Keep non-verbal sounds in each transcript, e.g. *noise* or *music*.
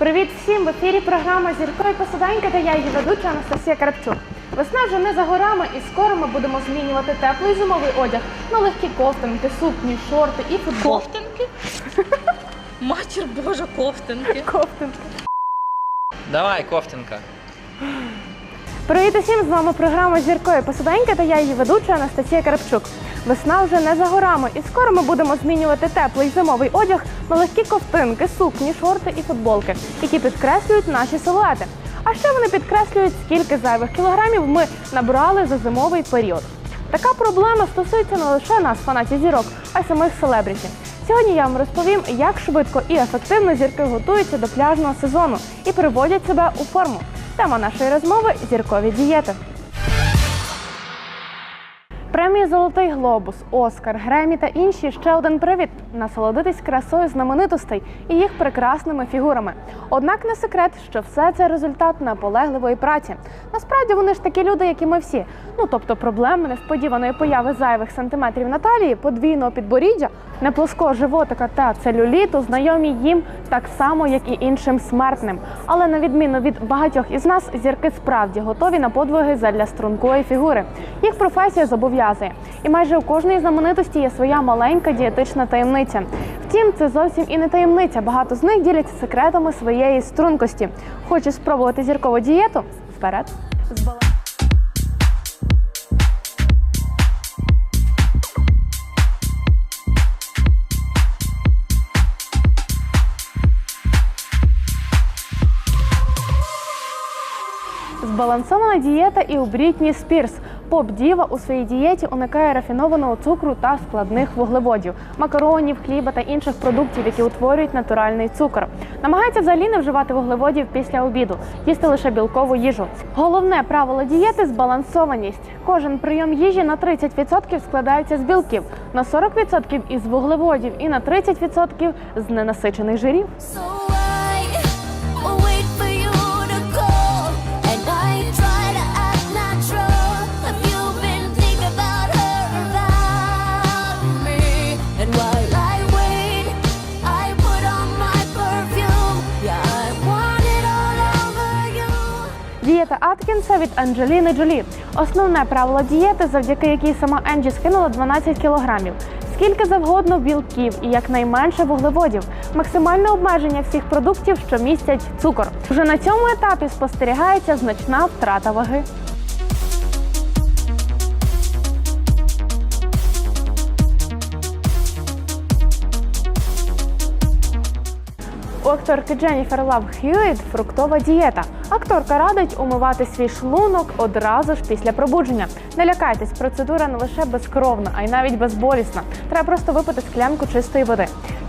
Привіт всім! В ефірі програма Зіркові посаденьки та я її ведуча Анастасія Карпчук. Весна вже не за горами, і скоро ми будемо змінювати теплий зимовий одяг на легкі ковтинки, сукні, шорти і футбол. Ковтинки? *laughs* Матір Божа, ковтинки. Ковтинки. Давай, ковтинка. Привіт усім! З вами програма Зіркові посаденьки та я її ведуча Анастасія Карпчук. Весна вже не за горами, і скоро ми будемо змінювати теплий зимовий одяг на легкі ковтинки, сукні, шорти і футболки, які підкреслюють наші силуети. А ще вони підкреслюють, скільки зайвих кілограмів ми набрали за зимовий період. Така проблема стосується не лише нас, фанатів зірок, а й самих селебріті. Сьогодні я вам розповім, як швидко і ефективно зірки готуються до пляжного сезону і приводять себе у форму. Тема нашої розмови зіркові дієти. Премії Золотий глобус, Оскар, Гремі та інші ще один привід насолодитись красою знаменитостей і їх прекрасними фігурами. Однак не секрет, що все це результат наполегливої праці. Насправді вони ж такі люди, як і ми всі. Ну тобто проблеми несподіваної появи зайвих сантиметрів на талії, подвійного підборіддя, неплоского животика та целюліту знайомі їм так само, як і іншим смертним. Але на відміну від багатьох із нас, зірки справді готові на подвиги задля стрункої фігури. Їх професія зобов'язує. І майже у кожної знаменитості є своя маленька дієтична таємниця. Втім, це зовсім і не таємниця. Багато з них діляться секретами своєї стрункості. Хочеш спробувати зіркову дієту? Вперед! Збалансована дієта і у Брітні Спірс. Поп-діва у своїй дієті уникає рафінованого цукру та складних вуглеводів, макаронів, хліба та інших продуктів, які утворюють натуральний цукор. Намагається взагалі не вживати вуглеводів після обіду, їсти лише білкову їжу. Головне правило дієти збалансованість. Кожен прийом їжі на 30% складається з білків, на 40% із вуглеводів і на 30% з ненасичених жирів. Дієта Аткінса від Анджеліни Джолі. Основне правило дієти, завдяки якій сама Енджі скинула 12 кілограмів. Скільки завгодно білків і якнайменше вуглеводів, максимальне обмеження всіх продуктів, що містять цукор. Вже на цьому етапі спостерігається значна втрата ваги. У акторки Дженніфер Лав Хьюіт фруктова дієта. Акторка радить умивати свій шлунок одразу ж після пробудження. Не лякайтесь, процедура не лише безкровна, а й навіть безболісна. Треба просто випити склянку чистої води.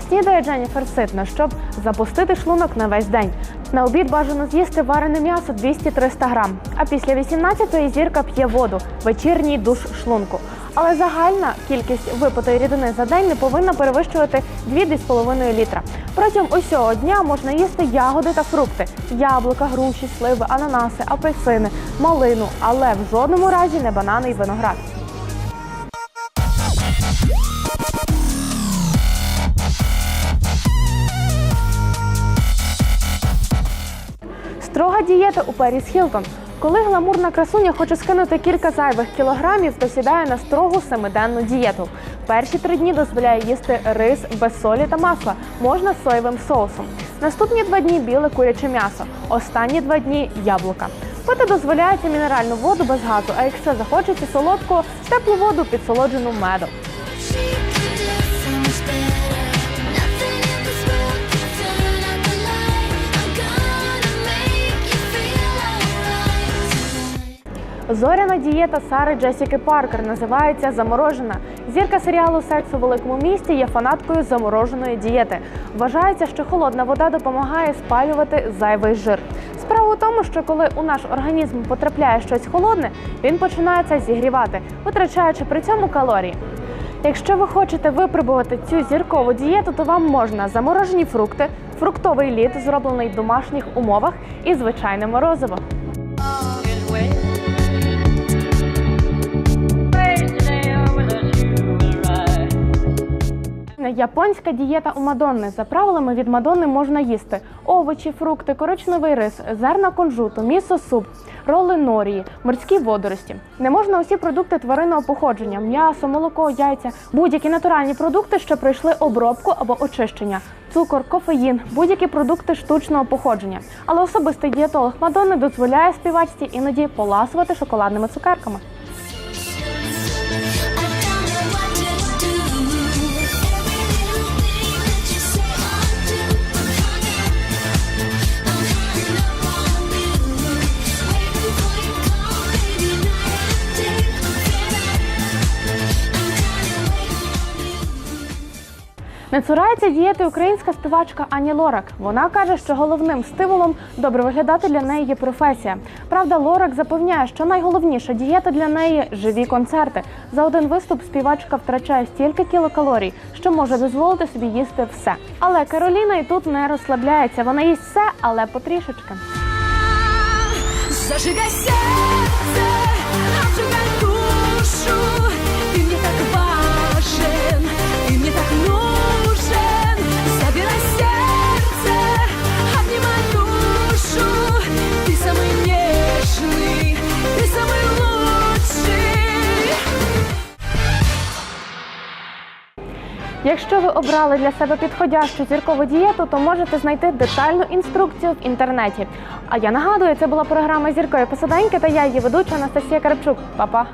Снідає Дженніфер ситно, щоб запустити шлунок на весь день. На обід бажано з'їсти варене м'ясо 200-300 грам. А після 18-ї зірка п'є воду, вечірній душ шлунку. Але загальна кількість випитої рідини за день не повинна перевищувати 2-2,5 літра. Протягом усього дня можна їсти ягоди та фрукти: яблука, груші, сливи, ананаси, апельсини, малину, але в жодному разі не банани і виноград. Строга дієта у Періс Хілтон. Коли гламурна красуня хоче скинути кілька зайвих кілограмів, то сідає на строгу семиденну дієту. Перші три дні дозволяє їсти рис без солі та масла, можна з соєвим соусом. Наступні два дні біле куряче м'ясо. Останні два дні яблука. Пити дозволяється мінеральну воду без газу, а якщо захочеться солодкого, теплу воду підсолоджену медом. Зоряна дієта Сари Джесіки Паркер називається Заморожена. Зірка серіалу Секс у великому місті є фанаткою замороженої дієти. Вважається, що холодна вода допомагає спалювати зайвий жир. Справа у тому, що коли у наш організм потрапляє щось холодне, він починає це зігрівати, витрачаючи при цьому калорії. Якщо ви хочете випробувати цю зіркову дієту, то вам можна заморожені фрукти, фруктовий лід, зроблений в домашніх умовах, і звичайне морозиво. Японська дієта у Мадонни. За правилами від Мадонни можна їсти овочі, фрукти, коричневий рис, зерна кунжуту, місо суп, роли норії, морські водорості. Не можна усі продукти тваринного походження: м'ясо, молоко, яйця, будь-які натуральні продукти, що пройшли обробку або очищення, цукор, кофеїн, будь-які продукти штучного походження. Але особистий дієтолог Мадонни дозволяє співачці іноді поласувати шоколадними цукерками. Не цурається дієти українська співачка Ані Лорак. Вона каже, що головним стимулом добре виглядати для неї є професія. Правда, Лорак запевняє, що найголовніша дієта для неї живі концерти. За один виступ співачка втрачає стільки кілокалорій, що може дозволити собі їсти все. Але Кароліна і тут не розслабляється. Вона їсть все, але потрішечки. Зажигай Якщо ви обрали для себе підходящу зіркову дієту, то можете знайти детальну інструкцію в інтернеті. А я нагадую, це була програма Зіркові посаденьки та я її ведуча Анастасія Карпчук. Па-па!